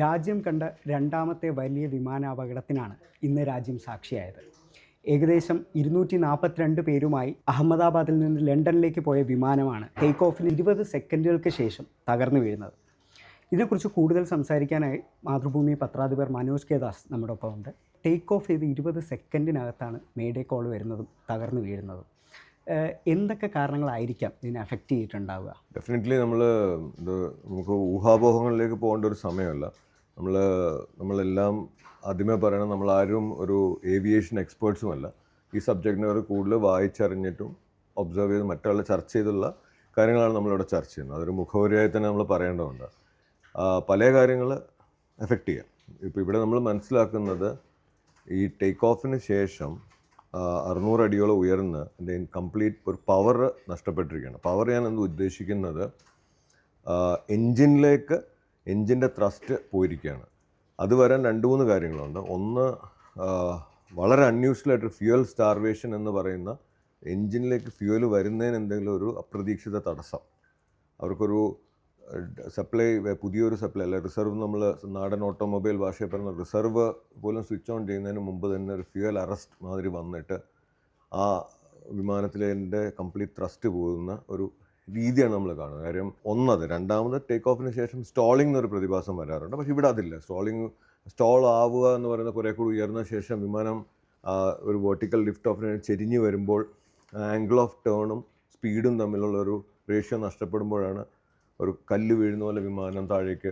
രാജ്യം കണ്ട രണ്ടാമത്തെ വലിയ വിമാനാപകടത്തിനാണ് ഇന്ന് രാജ്യം സാക്ഷിയായത്. ഏകദേശം ഇരുന്നൂറ്റി നാൽപ്പത്തിരണ്ട് പേരുമായി അഹമ്മദാബാദിൽ നിന്ന് ലണ്ടനിലേക്ക് പോയ വിമാനമാണ് ടേക്ക് ഓഫിന് ഇരുപത് സെക്കൻഡുകൾക്ക് ശേഷം തകർന്നു വീഴുന്നത്. ഇതിനെക്കുറിച്ച് കൂടുതൽ സംസാരിക്കാനായി മാതൃഭൂമി പത്രാധിപർ മനോജ് കെ ദാസ് നമ്മുടെ ഒപ്പമുണ്ട് ടേക്ക് ഓഫ് ചെയ്ത് ഇരുപത് സെക്കൻഡിനകത്താണ് മേഡേ കോൾ വരുന്നതും തകർന്നു വീഴുന്നതും. എന്തൊക്കെ കാരണങ്ങളായിരിക്കാം ഇതിനെ അഫക്റ്റ് ചെയ്തിട്ടുണ്ടാവുക? ഡെഫിനറ്റ്ലി നമ്മൾ ഇത് നമുക്ക് ഊഹാപോഹങ്ങളിലേക്ക് പോകേണ്ട ഒരു സമയമല്ല. നമ്മൾ നമ്മളെല്ലാം ആദ്യമേ പറയണം നമ്മളാരും ഒരു ഏവിയേഷൻ എക്സ്പേർട്സുമല്ല ഈ സബ്ജക്റ്റിനെ ഒരു കൂടുതൽ വായിച്ചറിഞ്ഞിട്ടും ഒബ്സർവ് ചെയ്ത് മറ്റുള്ള ചർച്ച ചെയ്തുള്ള കാര്യങ്ങളാണ് നമ്മളിവിടെ ചർച്ച ചെയ്യുന്നത്. അതൊരു മുഖവരിയായി തന്നെ നമ്മൾ പറയേണ്ടതുണ്ട്. പല കാര്യങ്ങൾ എഫക്റ്റ് ചെയ്യാം. ഇപ്പോൾ ഇവിടെ നമ്മൾ മനസ്സിലാക്കുന്നത് ഈ ടേക്ക് ഓഫിന് ശേഷം അറുന്നൂറ് അടിയോളം ഉയർന്ന് എന്റെ കംപ്ലീറ്റ് ഒരു പവർ നഷ്ടപ്പെട്ടിരിക്കുകയാണ്. പവർ ഞാൻ എന്ത് ഉദ്ദേശിക്കുന്നത്? എൻജിനിലേക്ക് എൻജിന്റെ ത്രസ്റ്റ് പോയിരിക്കുകയാണ്. അത് വരാൻ രണ്ട് മൂന്ന് കാര്യങ്ങളുണ്ട്. ഒന്ന് വളരെ അൺയൂഷ്വലായിട്ട് ഫ്യൂവൽ സ്റ്റാർവേഷൻ എന്ന് പറയുന്ന എൻജിനിലേക്ക് ഫ്യൂവൽ വരുന്നതിന് എന്തെങ്കിലും ഒരു അപ്രതീക്ഷിത തടസ്സം. അവർക്കൊരു സപ്ലൈ പുതിയൊരു സപ്ലൈ അല്ല റിസർവ് നമ്മൾ നാടൻ ഓട്ടോമൊബൈൽ ഭാഷയിൽ പറയുന്ന റിസർവ് പോലും സ്വിച്ച് ഓൺ ചെയ്യുന്നതിന് മുമ്പ് തന്നെ ഒരു ഫ്യൂവൽ അറസ്റ്റ് മാതിരി വന്നിട്ട് ആ വിമാനത്തിലെ കംപ്ലീറ്റ് ത്രസ്റ്റ് പോകുന്ന ഒരു രീതിയാണ് നമ്മൾ കാണുന്നത്. കാര്യം ഒന്നത് രണ്ടാമത് ടേക്ക് ഓഫിന് ശേഷം സ്റ്റോളിംഗ് എന്നൊരു പ്രതിഭാസം വരാറുണ്ട്. പക്ഷേ ഇവിടെ അതില്ല. സ്റ്റോളിംഗ് സ്റ്റോൾ ആവുക എന്ന് പറയുന്ന കുറേ കൂടി ഉയർന്ന ശേഷം വിമാനം ഒരു വെർട്ടിക്കൽ ലിഫ്റ്റ് ഓഫിന് ചെരിഞ്ഞ് വരുമ്പോൾ ആംഗിൾ ഓഫ് ടേണും സ്പീഡും തമ്മിലുള്ള ഒരു റേഷ്യോ നഷ്ടപ്പെടുമ്പോഴാണ് ഒരു കല്ല് വീഴുന്ന പോലെ വിമാനം താഴേക്ക്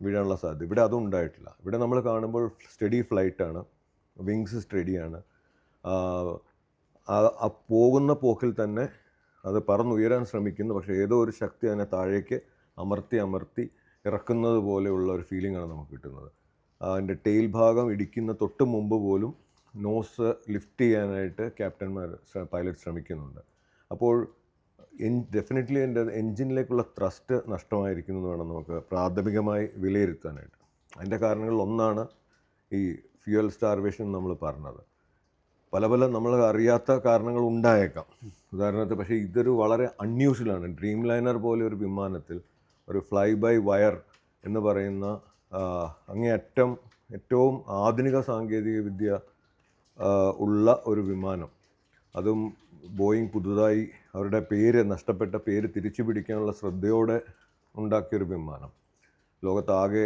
വീഴാനുള്ള സാധ്യത. ഇവിടെ അതും ഉണ്ടായിട്ടില്ല. ഇവിടെ നമ്മൾ കാണുമ്പോൾ സ്റ്റഡി ഫ്ലൈറ്റാണ് വിങ്സ് സ്റ്റഡിയാണ് ആ പോകുന്ന പോക്കിൽ തന്നെ അത് പറന്നുയരാൻ ശ്രമിക്കുന്നു. പക്ഷേ ഏതോ ഒരു ശക്തി അതിനെ താഴേക്ക് അമർത്തി അമർത്തി ഇറക്കുന്നത് പോലെയുള്ള ഒരു ഫീലിംഗ് ആണ് നമുക്ക് കിട്ടുന്നത്. അതിന്റെ ടെയിൽ ഭാഗം ഇടിക്കുന്ന തൊട്ട് മുമ്പ് പോലും നോസ് ലിഫ്റ്റ് ചെയ്യാനായിട്ട് ക്യാപ്റ്റന്മാർ പൈലറ്റ് ശ്രമിക്കുന്നുണ്ട്. അപ്പോൾ എൻ ഡെഫിനറ്റ്ലി എന്റെ എൻജിനിലേക്കുള്ള ത്രസ്റ്റ് നഷ്ടമായിരിക്കുന്നു എന്ന് വേണം നമുക്ക് പ്രാഥമികമായി വിലയിരുത്താനായിട്ട്. അതിന്റെ കാരണങ്ങളിൽ ഒന്നാണ് ഈ ഫ്യൂവൽ സ്റ്റാർവേഷൻ നമ്മൾ പറഞ്ഞത്. പല പല നമ്മൾ അറിയാത്ത കാരണങ്ങൾ ഉണ്ടായേക്കാം. ഉദാഹരണത്തിന് പക്ഷേ ഇതൊരു വളരെ അൺയൂഷ്വലാണ് ഡ്രീം ലൈനർ പോലെ ഒരു വിമാനത്തിൽ ഒരു ഫ്ലൈ ബൈ വയർ എന്ന് പറയുന്ന അങ്ങേയറ്റം ഏറ്റവും ആധുനിക സാങ്കേതിക വിദ്യ ഉള്ള ഒരു വിമാനം. അതും ബോയിങ് പുതുതായി അവരുടെ പേര് നഷ്ടപ്പെട്ട പേര് തിരിച്ചു പിടിക്കാനുള്ള ശ്രദ്ധയോടെ ഉണ്ടാക്കിയൊരു വിമാനം. ലോകത്താകെ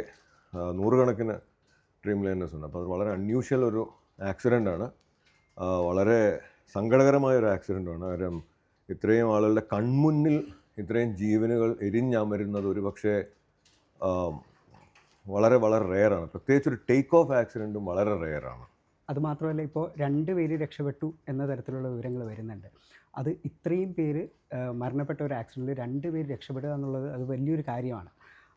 നൂറുകണക്കിന് ഡ്രീം ലൈനേഴ്സ് ഉണ്ട്. അപ്പോൾ അത് വളരെ അൺയൂഷ്വൽ ഒരു ആക്സിഡന്റ് ആണ്. വളരെ സങ്കടകരമായ ഒരു ആക്സിഡന്റാണ് കാരണം ഇത്രയും ആളുകളുടെ കൺമുന്നിൽ ഇത്രയും ജീവനുകൾ എരിഞ്ഞമരുന്നത് ഒരു പക്ഷേ വളരെ വളരെ റെയറാണ് പ്രത്യേകിച്ച് ഒരു ടേക്ക് ഓഫ് ആക്സിഡന്റും വളരെ റെയറാണ് അതുമാത്രമല്ല ഇപ്പോൾ രണ്ട് പേര് രക്ഷപ്പെട്ടു എന്ന തരത്തിലുള്ള വിവരങ്ങൾ വരുന്നുണ്ട്. അത് ഇത്രയും പേര് മരണപ്പെട്ട ഒരു ആക്സിഡന്റിൽ രണ്ട് പേര് രക്ഷപ്പെടുക എന്നുള്ളത് അത് വലിയൊരു കാര്യമാണ്.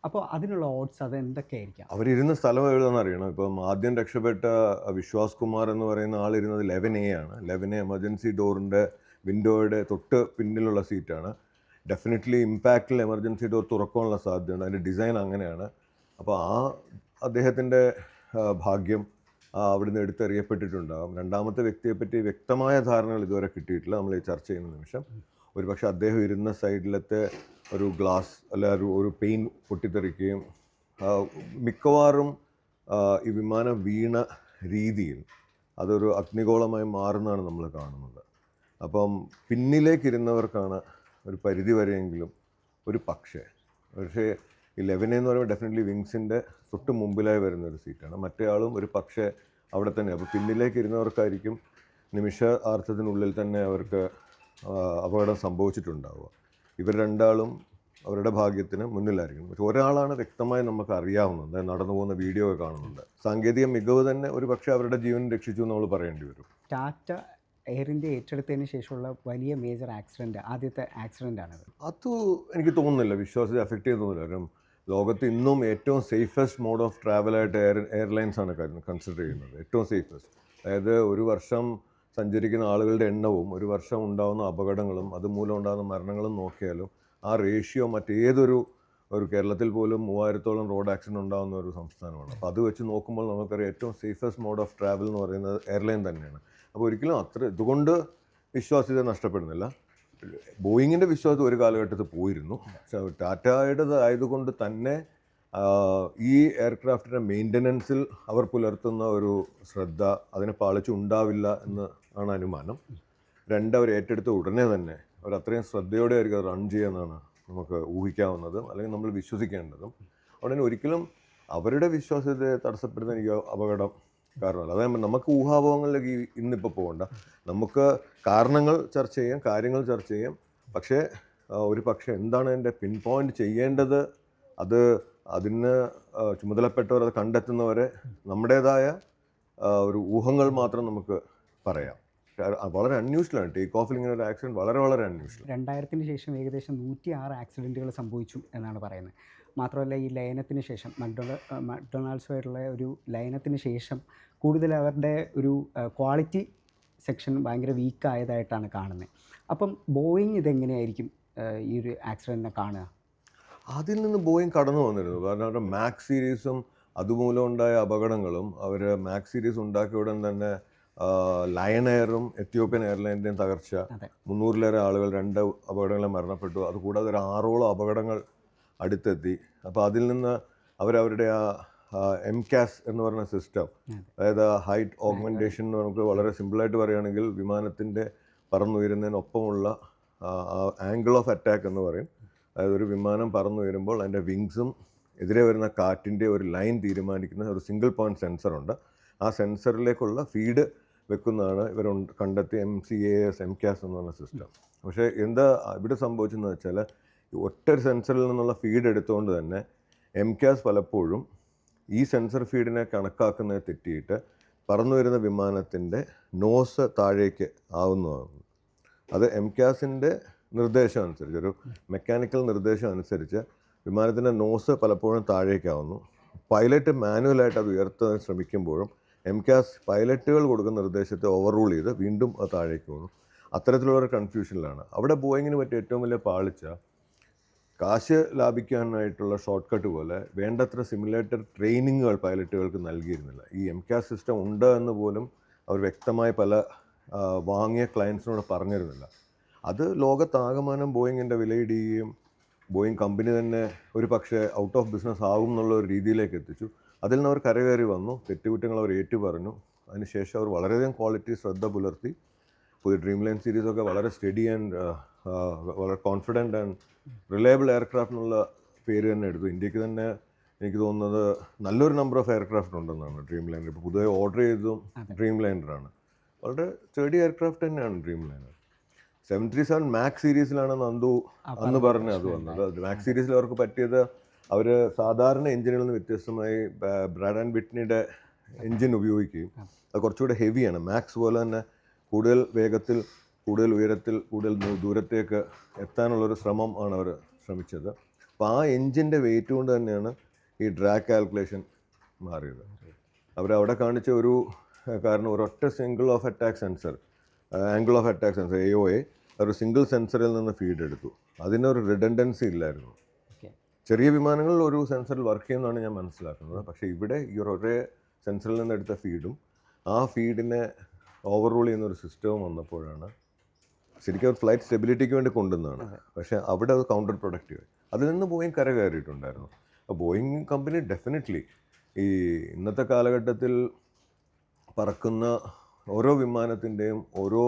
അപ്പോൾ അതിനുള്ള ഓഡ്സ് അത് എന്തൊക്കെയായിരിക്കാം അവരിരുന്ന സ്ഥലം എഴുതാന്ന് അറിയണം ഇപ്പം ആദ്യം രക്ഷപ്പെട്ട വിശ്വാസ് കുമാർ എന്ന് പറയുന്ന ആളിരുന്നത് ലെവൻ എ ആണ്. ലെവൻ എ എമർജൻസി ഡോറിന്റെ വിൻഡോയുടെ തൊട്ട് പിന്നിലുള്ള സീറ്റാണ് ഡെഫിനറ്റ്ലി ഇമ്പാക്റ്റിൽ എമർജൻസി ഡോർ തുറക്കാനുള്ള സാധ്യതയുണ്ട്. അതിന്റെ ഡിസൈൻ അങ്ങനെയാണ്. അപ്പോൾ ആ അദ്ദേഹത്തിന്റെ ഭാഗ്യം അവിടുന്ന് എടുത്തെറിയപ്പെട്ടിട്ടുണ്ടാകും രണ്ടാമത്തെ വ്യക്തിയെപ്പറ്റി വ്യക്തമായ ധാരണകൾ ഇതുവരെ കിട്ടിയിട്ടില്ല. നമ്മൾ ഈ ചർച്ച ചെയ്യുന്ന നിമിഷം. ഒരുപക്ഷെ അദ്ദേഹം ഇരുന്ന സൈഡിലത്തെ ഒരു ഗ്ലാസ് അല്ല ഒരു ഒരു പെയിൻ പൊട്ടിത്തെറിക്കുകയും മിക്കവാറും ഈ വിമാനം വീണ രീതിയിൽ അതൊരു അഗ്നിഗോളമായി മാറുന്നതാണ് നമ്മൾ കാണുന്നത്. അപ്പം പിന്നിലേക്കിരുന്നവർക്കാണ് ഒരു പരിധി വരെയെങ്കിലും ഒരു പക്ഷേ പക്ഷേ ഈ ലെവനെ എന്ന് പറയുമ്പോൾ ഡെഫിനറ്റ്ലി വിങ്സിന്റെ തൊട്ട് മുമ്പിലായി വരുന്ന ഒരു സീറ്റാണ്. മറ്റേ ആളും ഒരു പക്ഷേ അവിടെ തന്നെ. അപ്പോൾ പിന്നിലേക്ക് ഇരുന്നവർക്കായിരിക്കും നിമിഷ തന്നെ അവർക്ക് അപകടം സംഭവിച്ചിട്ടുണ്ടാവുക. ഇവർ രണ്ടാളും അവരുടെ ഭാഗ്യത്തിന് മുന്നിലായിരിക്കും പക്ഷെ ഒരാളാണ് വ്യക്തമായി നമുക്ക് അറിയാവുന്നത്. നടന്നു പോകുന്ന വീഡിയോ ഒക്കെ കാണുന്നുണ്ട്. സാങ്കേതിക മികവ് തന്നെ ഒരു പക്ഷേ അവരുടെ ജീവൻ രക്ഷിച്ചു എന്ന് നമ്മൾ പറയേണ്ടി വരും. ടാറ്റ എയർ ഇന്ത്യ ഏറ്റെടുത്തതിന് ശേഷമുള്ള വലിയ മേജർ ആക്സിഡന്റ് ആദ്യത്തെ ആക്സിഡന്റ് ആണത് അത് എനിക്ക് തോന്നുന്നില്ല. വിശ്വാസത്തെ അഫക്റ്റ് ചെയ്യുന്നില്ല കാരണം ലോകത്ത് ഇന്നും ഏറ്റവും സേഫസ്റ്റ് മോഡ് ഓഫ് ട്രാവലായിട്ട് എയർ എയർലൈൻസ് ആണ് കൺസിഡർ ചെയ്യുന്നത്. ഏറ്റവും സേഫസ്റ്റ് അതായത് ഒരു വർഷം സഞ്ചരിക്കുന്ന ആളുകളുടെ എണ്ണവും ഒരു വർഷം ഉണ്ടാകുന്ന അപകടങ്ങളും അതുമൂലം ഉണ്ടാകുന്ന മരണങ്ങളും നോക്കിയാലും ആ റേഷ്യോ മറ്റേതൊരു ഒരു കേരളത്തിൽ പോലും മൂവായിരത്തോളം റോഡ് ആക്സിഡന്റ് ഉണ്ടാകുന്ന ഒരു സംസ്ഥാനമാണ്. അപ്പോൾ അത് വെച്ച് നോക്കുമ്പോൾ നമുക്കറിയാം ഏറ്റവും സേഫസ്റ്റ് മോഡ് ഓഫ് ട്രാവൽ എന്ന് പറയുന്നത് എയർലൈൻ തന്നെയാണ്. അപ്പോൾ ഒരിക്കലും അത്ര ഇതുകൊണ്ട് വിശ്വാസ്യത നഷ്ടപ്പെടുന്നില്ല. ബോയിങ്ങിന്റെ വിശ്വാസം ഒരു കാലഘട്ടത്തിൽ പോയിരുന്നു. പക്ഷേ ടാറ്റയുടെ ആയതുകൊണ്ട് തന്നെ ഈ എയർക്രാഫ്റ്റിന്റെ മെയിന്റനൻസിൽ അവർ പുലർത്തുന്ന ഒരു ശ്രദ്ധ അതിനെ പാളിച്ചുണ്ടാവില്ല എന്ന് ആണ് അനുമാനം. രണ്ട് അവർ ഏറ്റെടുത്ത ഉടനെ തന്നെ അവർ അത്രയും ശ്രദ്ധയോടെ ആയിരിക്കും റൺ ചെയ്യുമെന്നാണ് നമുക്ക് ഊഹിക്കാവുന്നതും അല്ലെങ്കിൽ നമ്മൾ വിശ്വസിക്കേണ്ടതും. അതുകൊണ്ട് ഒരിക്കലും അവരുടെ വിശ്വാസത്തെ തടസ്സപ്പെടുന്ന എനിക്ക് അപകടം കാരണമല്ല. അതായത് നമുക്ക് ഊഹാഭവങ്ങളിലേക്ക് ഈ- ഇന്നിപ്പോൾ പോകണ്ട. നമുക്ക് കാരണങ്ങൾ ചർച്ച ചെയ്യാം കാര്യങ്ങൾ ചർച്ച ചെയ്യാം. പക്ഷേ ഒരു പക്ഷേ എന്താണ് എന്റെ പിൻ പോയിന്റ് ചെയ്യേണ്ടത്? അത് അതിന് ചുമതലപ്പെട്ടവർ അത് കണ്ടെത്തുന്നവരെ നമ്മുടേതായ ഒരു ഊഹങ്ങൾ മാത്രം നമുക്ക് പറയാം. വളരെ അൺയൂഷ്വലാണ് ടേക്ക് ഓഫിൽ ഇങ്ങനെ ഒരു ആക്സിഡന്റ് വളരെ വളരെ അൺയൂഷ്വൽ രണ്ടായിരത്തിന് ശേഷം ഏകദേശം നൂറ്റി ആറ് ആക്സിഡന്റുകൾ സംഭവിച്ചു എന്നാണ് പറയുന്നത്. മാത്രമല്ല ഈ ലയനത്തിന് ശേഷം മക്ഡൊണ മക്ഡൊണാൾഡ്സുമായിട്ടുള്ള ഒരു ലയനത്തിന് ശേഷം കൂടുതൽ അവരുടെ ഒരു ക്വാളിറ്റി സെക്ഷൻ ഭയങ്കര വീക്കായതായിട്ടാണ് കാണുന്നത്. അപ്പം ബോയിങ് ഇതെങ്ങനെയായിരിക്കും ഈ ഒരു ആക്സിഡന്റിനെ കാണുക? അതിൽ നിന്ന് ബോയിങ് കടന്നു വന്നിരുന്നു. കാരണം അവരുടെ മാക്സ് സീരീസും അതുമൂലം ഉണ്ടായ അപകടങ്ങളും അവർ മാക്സ് സീരീസ് ഉണ്ടാക്കിയ ഉടൻ തന്നെ ലയൺ എയറും എത്യോപ്യൻ എയർലൈന്റെയും തകർച്ച. മുന്നൂറിലേറെ ആളുകൾ രണ്ട് അപകടങ്ങളിൽ മരണപ്പെട്ടു. അതുകൂടാതെ ഒരു ആറോളം അപകടങ്ങൾ അടുത്തെത്തി. അപ്പോൾ അതിൽ നിന്ന് അവരവരുടെ ആ എം കാസ് എന്ന് പറയുന്ന സിസ്റ്റം അതെ. അതായത് ഹൈറ്റ് ഓഗ്മെന്റേഷൻ എന്ന് നമുക്ക് വളരെ സിമ്പിളായിട്ട് പറയുകയാണെങ്കിൽ വിമാനത്തിന്റെ പറന്നുയരുന്നതിനൊപ്പമുള്ള ആംഗിൾ ഓഫ് അറ്റാക്ക് എന്ന് പറയും. അതായത് ഒരു വിമാനം പറന്നുയരുമ്പോൾ അതിന്റെ വിങ്സും എതിരെ വരുന്ന കാറ്റിന്റെ ഒരു ലൈൻ തീരുമാനിക്കുന്ന ഒരു സിംഗിൾ പോയിന്റ് സെൻസറുണ്ട് ആ സെൻസറിലേക്കുള്ള ഫീഡ് വെക്കുന്നതാണ് ഇവർ കണ്ടെത്തിയ M C A S M ക്യാസ് എന്ന് പറഞ്ഞ സിസ്റ്റം പക്ഷേ എന്താ ഇവിടെ സംഭവിച്ചതെന്ന് വെച്ചാൽ ഒറ്റ സെൻസറിൽ നിന്നുള്ള ഫീഡ് എടുത്തുകൊണ്ട് തന്നെ എം ക്യാസ് പലപ്പോഴും ഈ സെൻസർ ഫീഡിനെ കണക്കാക്കുന്നത് തെറ്റിയിട്ട് പറന്നു വരുന്ന വിമാനത്തിന്റെ നോസ് താഴേക്ക് ആവുന്നതാണ്. അത് എം ക്യാസിന്റെ നിർദ്ദേശം അനുസരിച്ച് ഒരു മെക്കാനിക്കൽ നിർദ്ദേശം അനുസരിച്ച് വിമാനത്തിന്റെ നോസ് പലപ്പോഴും താഴേക്കാവുന്നു പൈലറ്റ് മാനുവലായിട്ട് അത് ഉയർത്താൻ ശ്രമിക്കുമ്പോഴും എം ക്യാസ് പൈലറ്റുകൾ കൊടുക്കുന്ന നിർദ്ദേശത്തെ ഓവർറൂൾ ചെയ്ത് വീണ്ടും അത് താഴേക്ക് പോകുന്നു അത്തരത്തിലുള്ള ഒരു കൺഫ്യൂഷനിലാണ് അവിടെ ബോയിങ്ങിന് പറ്റിയ ഏറ്റവും വലിയ പാളിച്ച കാശ് ലാഭിക്കാനായിട്ടുള്ള ഷോർട്ട് കട്ട് പോലെ വേണ്ടത്ര സിമുലേറ്റർ ട്രെയിനിങ്ങുകൾ പൈലറ്റുകൾക്ക് നൽകിയിരുന്നില്ല. ഈ എം ക്യാസ് സിസ്റ്റം ഉണ്ട് എന്ന് പോലും അവർ വ്യക്തമായി പല വാങ്ങിയ ക്ലയൻസിനോട് പറഞ്ഞിരുന്നില്ല. അത് ലോകത്താകമാനം ബോയിങ്ങിന്റെ വിലയിടുകയും ബോയിങ് കമ്പനി തന്നെ ഒരു പക്ഷേ ഔട്ട് ഓഫ് ബിസിനസ് ആകും എന്നുള്ള ഒരു രീതിയിലേക്ക് എത്തിച്ചു. അതിൽ നിന്ന് അവർ കരകയറി വന്നു തെറ്റുകുറ്റങ്ങൾ അവർ ഏറ്റു പറഞ്ഞു അതിനുശേഷം അവർ വളരെയധികം ക്വാളിറ്റി ശ്രദ്ധ പുലർത്തി. പുതിയ ഡ്രീം ലൈൻ സീരീസൊക്കെ വളരെ സ്റ്റഡി ആൻഡ് വളരെ കോൺഫിഡന്റ് ആൻഡ് റിലയബിൾ എയർക്രാഫ്റ്റ് എന്നുള്ള പേര് തന്നെ എടുത്തു. ഇന്ത്യയ്ക്ക് തന്നെ എനിക്ക് തോന്നുന്നത് നല്ലൊരു നമ്പർ ഓഫ് എയർക്രാഫ്റ്റ് ഉണ്ടെന്നാണ് ഡ്രീം ലൈനർ ഇപ്പോൾ പുതിയ ഓർഡർ ചെയ്തതും ഡ്രീം ലൈനറാണ് വളരെ സ്റ്റഡി എയർക്രാഫ്റ്റ് തന്നെയാണ് dream liner seven three seven max സീരീസിലാണ് Nandu അന്ന് പറഞ്ഞത് അത് വന്നത്. മാക്സ് സീരീസിൽ അവർക്ക് പറ്റിയത് അവർ സാധാരണ എഞ്ചിനിൽ നിന്ന് വ്യത്യസ്തമായി ബ്രാഡ് ആൻഡ് വിറ്റ്നിയുടെ എഞ്ചിൻ ഉപയോഗിക്കുകയും അത് കുറച്ചുകൂടെ ഹെവിയാണ്. മാക്സ് പോലെ തന്നെ കൂടുതൽ വേഗത്തിൽ കൂടുതൽ ഉയരത്തിൽ കൂടുതൽ ദൂരത്തേക്ക് എത്താനുള്ളൊരു ശ്രമം ആണ് അവർ ശ്രമിച്ചത്. അപ്പോൾ ആ എഞ്ചിന്റെ വെയിറ്റ് കൊണ്ട് തന്നെയാണ് ഈ ഡ്രാഗ് കാൽക്കുലേഷൻ മാറിയത്. അവരവിടെ കാണിച്ച ഒരു കാരണം ഒരൊറ്റ single of attack sensor angle of attack sensor A O A ഒരു സിംഗിൾ സെൻസറിൽ നിന്ന് ഫീഡ് എടുത്തു. അതിനൊരു റിഡൻഡൻസി ഇല്ലായിരുന്നു. ചെറിയ വിമാനങ്ങളിൽ ഒരു സെൻസറിൽ വർക്ക് ചെയ്യുന്നതാണ് ഞാൻ മനസ്സിലാക്കുന്നത്. പക്ഷേ ഇവിടെ ഈ ഒരു സെൻസറിൽ നിന്ന് എടുത്ത ഫീഡും ആ ഫീഡിനെ ഓവർറൂൾ ചെയ്യുന്ന ഒരു സിസ്റ്റവും വന്നപ്പോഴാണ് ശരിക്കും അവർ ഫ്ലൈറ്റ് സ്റ്റെബിലിറ്റിക്ക് വേണ്ടി കൊണ്ടുവന്നതാണ്. പക്ഷേ അവിടെ അത് കൗണ്ടർ പ്രൊഡക്റ്റീവ് അതിൽ നിന്ന് ബോയിങ് കര കയറിയിട്ടുണ്ടായിരുന്നു അപ്പോൾ ബോയിങ് കമ്പനി ഡെഫിനറ്റ്ലി ഈ ഇന്നത്തെ കാലഘട്ടത്തിൽ പറക്കുന്ന ഓരോ വിമാനത്തിന്റെയും ഓരോ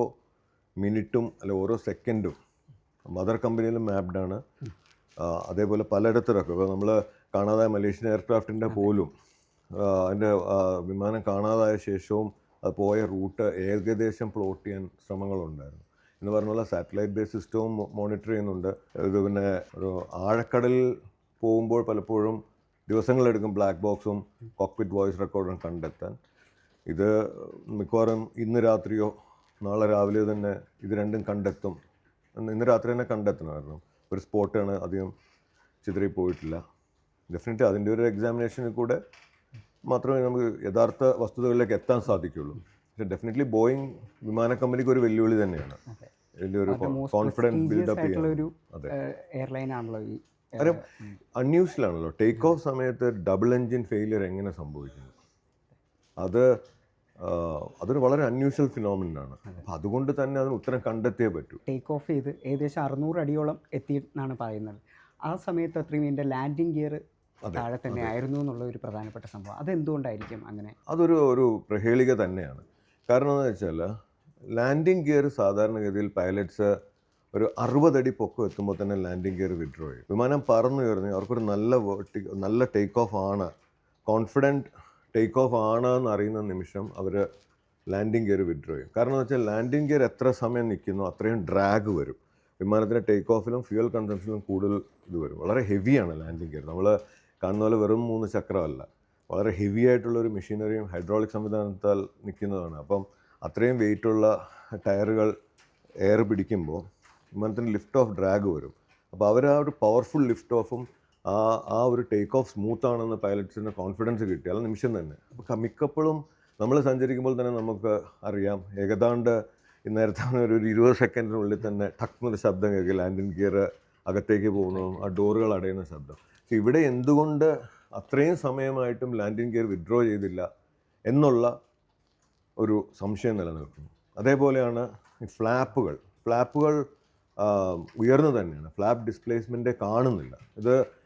മിനിറ്റും അല്ലെ ഓരോ സെക്കൻഡും മദർ കമ്പനിയിലും മാപ്ഡാണ് അതേപോലെ പലയിടത്തിലൊക്കെ ഇപ്പോൾ നമ്മൾ കാണാതായ മലേഷ്യൻ എയർക്രാഫ്റ്റിന്റെ പോലും അതിന്റെ വിമാനം കാണാതായ ശേഷവും അത് പോയ റൂട്ട് ഏകദേശം പ്ലോട്ട് ചെയ്യാൻ ശ്രമങ്ങളുണ്ടായിരുന്നു. എന്ന് പറഞ്ഞുള്ള സാറ്റലൈറ്റ് ബേസ് സിസ്റ്റവും മോണിറ്റർ ചെയ്യുന്നുണ്ട്. ഇത് പിന്നെ ഒരു ആഴക്കടലിൽ പോകുമ്പോൾ പലപ്പോഴും ദിവസങ്ങളെടുക്കും ബ്ലാക്ക് ബോക്സും കോക്പിറ്റ് വോയിസ് റെക്കോർഡും കണ്ടെത്താൻ. ഇത് മിക്കവാറും ഇന്ന് രാത്രിയോ നാളെ രാവിലെ തന്നെ ഇത് രണ്ടും കണ്ടെത്തും. ഇന്ന് രാത്രി തന്നെ കണ്ടെത്തണമായിരുന്നു. ഒരു സ്പോട്ടാണ് അധികം ചിതറി പോയിട്ടില്ല ഡെഫിനറ്റ്ലി അതിന്റെ ഒരു എക്സാമിനേഷനിൽ കൂടെ മാത്രമേ നമുക്ക് യഥാർത്ഥ വസ്തുതകളിലേക്ക് എത്താൻ സാധിക്കുള്ളൂ. പക്ഷേ ഡെഫിനറ്റ്ലി ബോയിങ് വിമാന കമ്പനിക്ക് ഒരു വെല്ലുവിളി തന്നെയാണ്. വലിയൊരു ഒരു കോൺഫിഡൻസ് ബിൽഡപ്പ് ചെയ്യാൻ. അതെ. എയർലൈൻ ആണല്ലോ ഈ ഒരു അൺയൂഷ്വൽ ആണല്ലോ. ടേക്ക് ഓഫ് സമയത്ത് ഡബിൾ എൻജിൻ ഫെയിലിയർ എങ്ങനെ സംഭവിക്കുന്നു? അത് അതൊരു വളരെ അൺയൂഷ്വൽ ഫിനോമിനാണ് അപ്പം അതുകൊണ്ട് തന്നെ അതിന് ഉത്തരം കണ്ടെത്തിയേ പറ്റൂ. ടേക്ക് ഓഫ് ചെയ്ത് ഏകദേശം അറുന്നൂറ് അടിയോളം എത്തി എന്നാണ് പറയുന്നത്. ആ സമയത്ത് അത്രയും എന്റെ ലാൻഡിങ് ഗിയർ താഴെ തന്നെ ആയിരുന്നു എന്നുള്ള ഒരു പ്രധാനപ്പെട്ട സംഭവം. അതെന്തുകൊണ്ടായിരിക്കും അങ്ങനെ? അതൊരു ഒരു പ്രഹേളിക തന്നെയാണ്. കാരണം എന്താ വെച്ചാൽ ലാൻഡിങ് ഗിയർ സാധാരണഗതിയിൽ പൈലറ്റ്സ് ഒരു അറുപതടി പൊക്കം എത്തുമ്പോൾ തന്നെ ലാൻഡിങ് ഗിയർ വിഡ്രോ ചെയ്യും. വിമാനം പറന്നുയർന്ന് അവർക്കൊരു നല്ല നല്ല ടേക്ക് ഓഫ് ആണ്. കോൺഫിഡന്റ് ടേക്ക് ഓഫ് ആണെന്ന് അറിയുന്ന നിമിഷം അവർ ലാൻഡിംഗ് ഗിയർ വിഡ്രോ ചെയ്യും. കാരണം എന്ന് വെച്ചാൽ ലാൻഡിംഗ് ഗിയർ എത്ര സമയം നിൽക്കുന്നു അത്രയും ഡ്രാഗ് വരും. വിമാനത്തിന്റെ ടേക്ക് ഓഫിലും ഫ്യൂൽ കൺസംഷനിലും കൂടുതൽ ഇത് വരും. വളരെ ഹെവിയാണ് ലാൻഡിംഗ് ഗിയർ നമ്മൾ കാണുന്ന പോലെ വെറും മൂന്ന് ചക്രമല്ല. വളരെ ഹെവി ആയിട്ടുള്ളൊരു മെഷീനറിയും ഹൈഡ്രോളിക് സംവിധാനത്താൽ നിൽക്കുന്നതാണ്. അപ്പം അത്രയും വെയിറ്റുള്ള ടയറുകൾ എയർ പിടിക്കുമ്പോൾ വിമാനത്തിന് ലിഫ്റ്റ് ഓഫ് ഡ്രാഗ് വരും. അപ്പോൾ അവർ ആ ഒരു പവർഫുൾ ലിഫ്റ്റ് ഓഫും ആ ആ ഒരു ടേക്ക് ഓഫ് സ്മൂത്ത് ആണെന്ന് പൈലറ്റ്സിന് കോൺഫിഡൻസ് കിട്ടി. അല്ല നിമിഷം തന്നെ. അപ്പോൾ മിക്കപ്പോഴും നമ്മൾ സഞ്ചരിക്കുമ്പോൾ തന്നെ നമുക്ക് അറിയാം. ഏകദാണ്ട് നേരത്തെ ഒരു ഇരുപത് സെക്കൻഡിനുള്ളിൽ തന്നെ ടക്ന്നൊരു ശബ്ദം കേൾക്കുക ലാൻഡിങ് ഗിയർ അകത്തേക്ക് പോകുന്നു ആ ഡോറുകൾ അടയുന്ന ശബ്ദം. പക്ഷെ ഇവിടെ എന്തുകൊണ്ട് അത്രയും സമയമായിട്ടും ലാൻഡിങ് ഗിയർ വിഡ്രോ ചെയ്തില്ല എന്നുള്ള ഒരു സംശയം നിലനിൽക്കുന്നു. അതേപോലെയാണ് ഈ ഫ്ലാപ്പുകൾ ഫ്ലാപ്പുകൾ ഉയർന്നു തന്നെയാണ്. ഫ്ലാപ്പ് ഡിസ്പ്ലേസ്മെന്റ് കാണുന്നില്ല. ഇത്